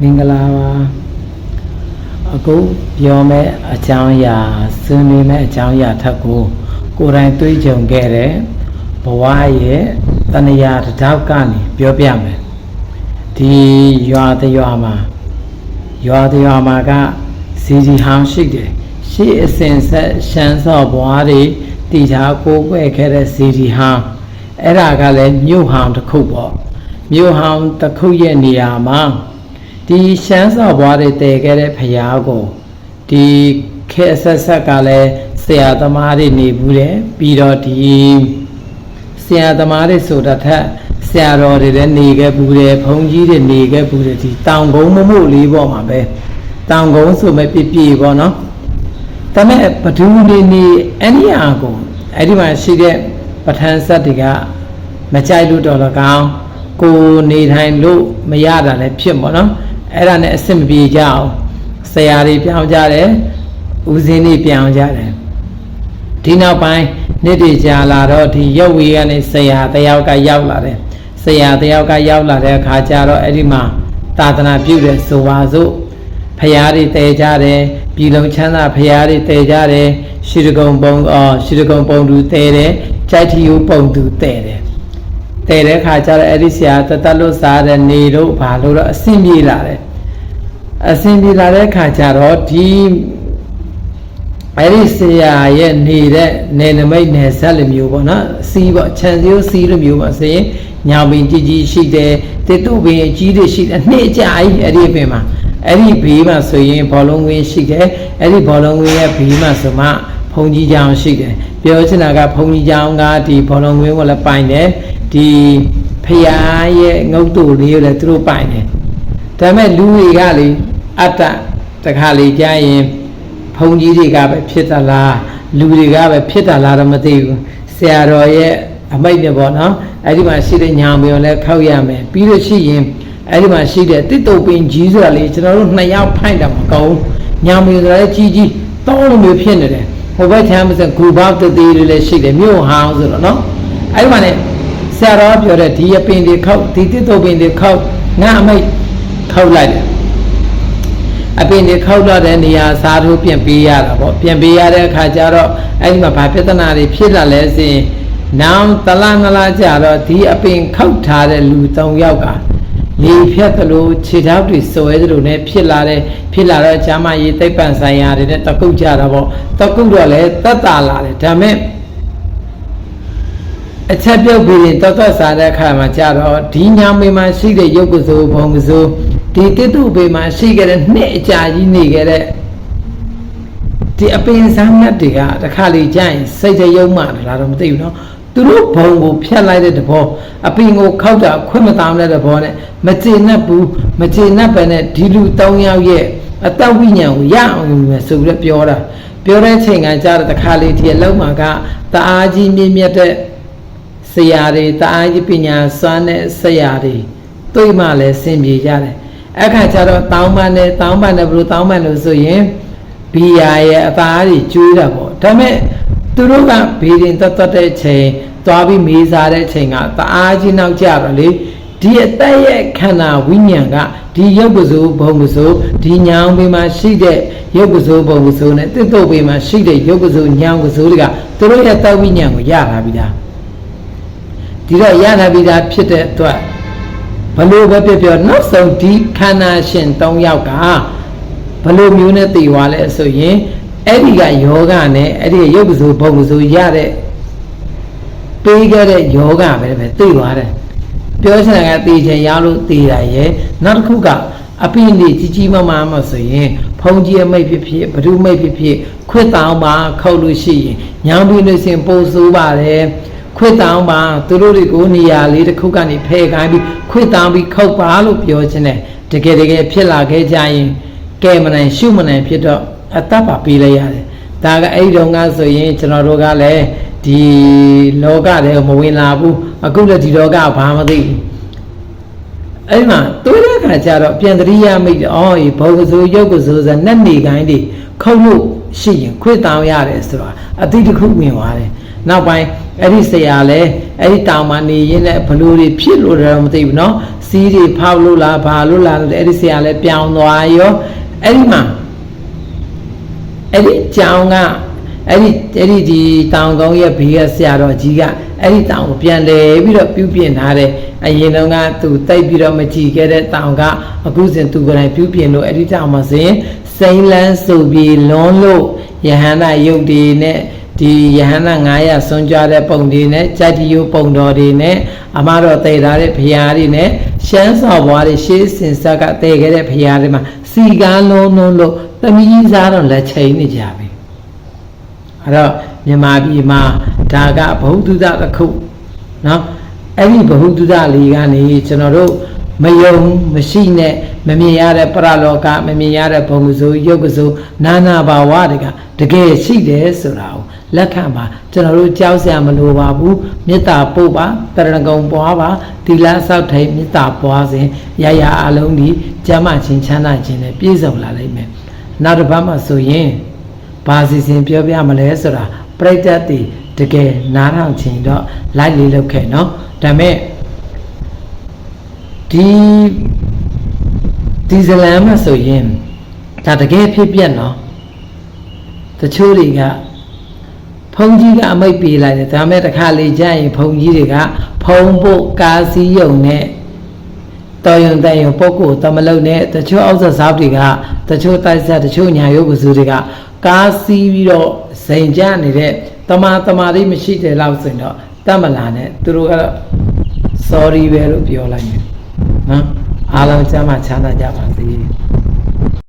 မင်္ဂလာပါအခုပြောမဲ့အကြောင်းအရာဆွေးနွေးမဲ့အကြောင်းအရာထက်ကိုကိုယ်တိုင်တွေးကြုံခဲ့တဲ့ဘဝရဲ့တဏှာတစ်ထောက်ကနေပြောပြမယ်ဒီရွာတရွာမှာရွာတရွာမှာကစီစီဟောင်းရှိတယ်ရှေ့အစဉ်ဆက်ရှမ်းစော်ဘွားတွေတည်ထားကိုးကွယ်ခဲ့တဲ့စီစီဟောင်းအဲ့ဒါကလည်းမြို့ဟောင်းတစ်ခုပေါ့မြို့ဟောင်းတစ်ခုရဲ့နေရာမှာ ဒီရှမ်းစော်ဘွားတွေတည်ခဲ့တဲ့ဖရာကိုဒီခေတ်ဆက်ဆက်ကလည်းဆရာသမားတွေနေဘူးတယ်ပြီးတော့ဒီဆရာသမားတွေဆိုတဲ့ထက်ဆရာတော်တွေလည်းနေခဲ့ဘူးတယ်ဘုန်းကြီးတွေနေခဲ့ဘူးတယ်ဒီတောင်ကုန်းမမို့လေးပေါ့မှာပဲတောင်ကုန်းဆိုမဲ့ပြပြပေါ့နော်ဒါမဲ့ဘဒူနေနေအဲ့ဒီအာကိုအဲ့ဒီမှာရှိတဲ့ပဋ္ဌာန်းဆက်တွေကမကြိုက်လို့တော်လကောင်းကိုနေထိုင်လို့မရတာလည်းဖြစ်ပေါ့နော် အဲ့ဒါနဲ့အဆင်မပြေကြအောင်ဆရာတွေပြောင်းကြတယ်ဦးစင်းတွေပြောင်းကြတယ်ဒီနောက်ပိုင်းနေ့တွေကြာလာတော့ဒီရုပ်ဝေကနေဆရာတယောက်ကရောက်လာတယ်ဆရာတယောက်ကရောက်လာတဲ့အခါကျတော့အဲ့ဒီမှာသာသနာပြုတယ်ဆိုပါစို့ဖရာတွေတည်ကြတယ်ပြည်လုံးချမ်းသာဖရာတွေတည်ကြတယ်ရှိတကုံပုံအော်ရှိတကုံပုံသူတည်တယ်ကြိုက်ထီယိုပုံသူတည်တယ် တည်တဲ့ခါကျတော့အဲ့ဒီဆရာတသက်လို့စားတဲ့နေတော့ဘာလို့တော့အဆင်ပြေလာတယ်အဆင်ပြေလာတဲ့ခါကျတော့ဒီအဲ့ဒီဆရာရဲ့နေတဲ့နေနမိတ်နယ်ဆက်လိုမျိုးပေါ့နော်စီးပေါ့ခြံစည်းစီးလိုမျိုးပေါ့ဆိုရင်ညာပင်ကြီးကြီးရှိတယ်တစ်တုပင်အကြီးတွေရှိတယ်နှစ်ကြအိအဲ့ဒီအပင်မှာအဲ့ဒီဘေးမှာဆိုရင်ဘောလုံးဝင်းရှိတယ်အဲ့ဒီဘောလုံးဝင်းရဲ့ဘေးမှာဆိုမှ ဘုံကြီးကျောင်းရှိတယ်ပြောချင်တာကဘုံကြီးကျောင်းကဒီဘောလုံးဝင်းကိုလည်းပိုင်တယ်ဒီဖရာရဲ့ငုတ်တူလေးကိုလည်းသူတို့ပိုင်တယ်ဒါပေမဲ့လူတွေကလေအတ္တတခါလေကြားရင်ဘုံကြီးတွေကပဲဖြစ်သလားလူတွေကပဲဖြစ်တာလားတော့မသိဘူးဆရာတော်ရဲ့အမိတ်နဲ့ပေါ့နော်အဲ့ဒီမှာရှိတဲ့ညာမြေကိုလည်းခောက်ရမယ်ပြီးလို့ရှိရင်အဲ့ဒီမှာရှိတဲ့တစ်တုပ်ပင်ကြီးဆိုတာလေကျွန်တော်တို့နှစ်ယောက်ဖိုက်တာမကောင်းညာမြေဆိုတာလည်းကြီးကြီးတောင်းလို့မျိုးဖြစ်နေတယ် ဟိုဘက်ချမ်းမစဂူဘောက်တသေးလေးလည်းရှိတယ်မြို့ဟောင်းဆိုတော့နော်အဲ့ဒီမှာ ਨੇ ဆရာတော်ပြောတဲ့ဒီအပင်တွေခောက်ဒီတစ်တုပ်ပင်တွေခောက်ငါအမိတ်ခောက်လိုက်တယ်အပင်တွေခောက်တော့တဲ့နေရာစားထိုးပြန်ပေးရတာပေါ့ပြန်ပေးရတဲ့အခါကျတော့အဲ့ဒီမှာဘာပြဿနာတွေဖြစ်လာလဲဆိုရင်နောင်တလားနလားကြတော့ဒီအပင်ခောက်ထားတဲ့လူ၃ယောက်က လေဖြတ်သလိုခြေထောက်တွေစွဲသလိုနဲ့ဖြစ်လာတဲ့ဖြစ်လာတော့ကျမ်းမာရေးသိပ္ပံဆိုင်ရာတွေနဲ့တကုတ်ကြတာပေါ့တကုတ်တော့လည်းတတ်တာလာတယ်ဒါမဲ့အချက်ပြုတ်ပြီးရင်တောက်စားတဲ့အခါမှာကြတော့ဒီညာမေမှာရှိတဲ့ရုပ်ကစိုးဘုံကစိုးဒီတိတုပေမှာရှိခဲ့တဲ့နှစ်အကြာကြီးနေခဲ့တဲ့ဒီအပင်စားမြတ်တွေကတခါလေကြာရင်စိတ်တယုံမှလားတော့မသိဘူးเนาะ သူတို့ဘုံကိုဖြတ်လိုက်တဲ့တဘောအပင်ကိုခောက်တာခွင့်မသားတဲ့တဘောနဲ့မကျေနပ်ဘူးမကျေနပ်ပဲနဲ့ဒီလူ၃ယောက်ရဲ့အတဝိညာဉ်ကိုရအောင်ယူမယ်ဆိုပြီးတော့ပြောတာပြောတဲ့ချိန်ကကြာတော့တခါလေဒီအလုံးမှာကတအားကြီးမြင့်မြတ်တဲ့ဆရာတွေတအားကြီးပညာစွမ်းတဲ့ဆရာတွေတွေ့မှလည်းဆင်ပြေကြတယ်အခါကျတော့တောင်းပန်နဲ့တောင်းပန်နဲ့ဘလို့တောင်းပန်လို့ဆိုရင်ဘီယာရဲ့အသားတွေကျွေးတာပေါ့ဒါပေမဲ့ သူတို့ကဘေးရင်တတ်တတ်တဲ့ချိန်သွားပြီးမေးစားတဲ့ချိန်ကတအားကြီးနောက်ကြတော့လေဒီအသက်ရဲ့ခန္ဓာဝိညာဉ်ကဒီရုပ်ပစိုးဘုံပစိုးဒီညောင်ပေမှာရှိတဲ့ရုပ်ပစိုးဘုံပစိုးနဲ့တစ်တုပ်ပေမှာရှိတဲ့ရုပ်ပစိုးညောင်ပစိုးတွေကသူတို့ရဲ့သက်ဝိညာဉ်ကိုရလာပြီလားဒီတော့ရလာပြီသားဖြစ်တဲ့အတွက်ဘလို့ပဲပြောပြောနောက်ဆုံးဒီခန္ဓာရှင်၃ယောက်ကဘလို့မျိုးနဲ့တည်သွားလဲဆိုရင် အဲ့ဒီကယောဂနဲ့အဲ့ဒီရုပ်ပစိုးဘုံပစိုးရတဲ့ပေးခဲ့တဲ့ယောဂပဲပဲသိသွားတယ်ပြောချင်တာကသိချင်ရလို့သိတာရဲ့နောက်တစ်ခုကအပိနေကြီးကြီးမားမားမှဆိုရင်ဖုံကြီးအမိတ်ဖြစ်ဖြစ်ဘဒုမိတ်ဖြစ်ဖြစ်ခွတ်တောင်းပါခောက်လို့ရှိရင်ညောင်းပြီးလို့ရှိရင်ပိုဆိုးပါတယ်ခွတ်တောင်းပါသူတို့တွေကိုနေရာလေးတစ်ခုကနေဖယ်ခိုင်းပြီးခွတ်တောင်းပြီးခောက်ပါလို့ပြောချင်တယ်တကယ်တကယ်ဖြစ်လာခဲ့ကြရင်ကဲမနိုင်ရှုမနိုင်ဖြစ်တော့ အတ္တပါပေးလိုက်ရတယ်ဒါကအဲ့ဒီတော့ကဆိုရင်ကျွန်တော်တို့ကလည်းဒီလောကထဲမဝင်လာဘူးအခုလည်းဒီလောကဘာမသိဘူးအဲ့မှာတွေးတဲ့ခါကျတော့ပြန်တရိယာမိတ်အော်ဘောကစိုးရုပ်ကစိုးဆိုနတ်နေကိုင်းတွေခုတ်လို့ရှိရင်ခွေတောင်းရတယ်ဆိုတာအတိတစ်ခုဝင်သွားတယ်နောက်ပိုင်းအဲ့ဒီဆရာလဲအဲ့ဒီတောင်မှနေရင်းနဲ့ဘလူတွေဖြစ်လို့တော့မသိဘူးเนาะဆ စီးတွေဖောက်လို့လားဘာလို့လားအဲ့ဒီဆရာလည်းပြောင်းသွားရောအဲ့ဒီမှာ အဲ့ဒီကြောင်ကအဲ့ဒီအဲ့ဒီဒီတောင်ကုန်းရဲ့ဘေးကဆရာတော်ကြီးကအဲ့ဒီတောင်ကိုပြန်လဲပြီးတော့ပြုပြင်ထားတယ်အရင်တုန်းကသူတိတ်ပြီးတော့မကြည့်ခဲ့တဲ့တောင်ကအခုစဉ်သူကိုယ်တိုင်ပြုပြင်လို့အဲ့ဒီတောင်မှာဆိုရင်စိမ့်လန်းစုပြီးလွန်းလို့ယဟန္တာယုတ်တွေနဲ့ဒီယဟန္တာ900ဆွန်ကြတဲ့ပုံတွေနဲ့ကြတိယုပုံတော်တွေနဲ့အမတော်တည်ထားတဲ့ဘုရားတွေနဲ့ရှမ်းစော်ဘွားတွေရှေးစင်ဆက်ကတည်ခဲ့တဲ့ဘုရားတွေမှာစီကားလုံးလုံးလို့ သမီးစားတော့လက်ချိန်နေကြပြီအဲ့တော့မြန်မာပြည်မှာဒါကဘ ഹു တုဒတစ်ခုเนาะအဲ့ဒီဘ ഹു တုဒလေးကနေကျွန်တော်တို့မယုံမရှိနဲ့မမြင်ရတဲ့ပရလောကမမြင်ရတဲ့ဘုံကစိုးယုတ်ကစိုးနာနာဘာဝတွေကတကယ်ရှိတယ်ဆိုတာကိုလက်ခံပါကျွန်တော်တို့ကြောက်စရာမလိုပါဘူးမေတ္တာပို့ပါတရဏဂုံပွားပါသီလဆောက်ထိန်မေတ္တာပွားစဉ်ရရအလုံးဒီကျမ်းမာခြင်းချမ်းသာခြင်းနဲ့ပြည့်စုံလာလိမ့်မယ် နောက်တစ်ပတ်မှဆိုရင်ဘာစီစဉ်ပြောပြမလဲဆိုတာပြိတ္တတိတကယ်နားထောင်ခြင်းတော့လိုက်လေးလုပ်ခဲ့เนาะဒါပေမဲ့ဒီဒီဇလန်မှာဆိုရင်ဒါတကယ်ဖြစ်ပြက်နော်တချို့တွေကဘုံကြီးကအမိတ်ပေးလိုက်တယ်ဒါပေမဲ့တစ်ခါလေကြာရင်ဘုံကြီးတွေကဖုံဖို့ကာစီယုံနဲ့ တော်ယုံတဲ့ယုံပုဂ္ဂိုလ်တမလုံနဲ့တချို့အောက်ဆက်စားတွေကတချို့တိုက်ဆက်တချို့ညာယုတ်ကစုတွေကကာစီပြီးတော့စိန်ကြနေတဲ့တမာတမာလေးမရှိတယ်လို့ဆိုရင်တော့တတ်မလာနဲ့သူတို့ကတော့ sorry ပဲလို့ပြောလိုက်မယ်နော်အားလုံးကျမ်းမှာချမ်းသာကြပါစေ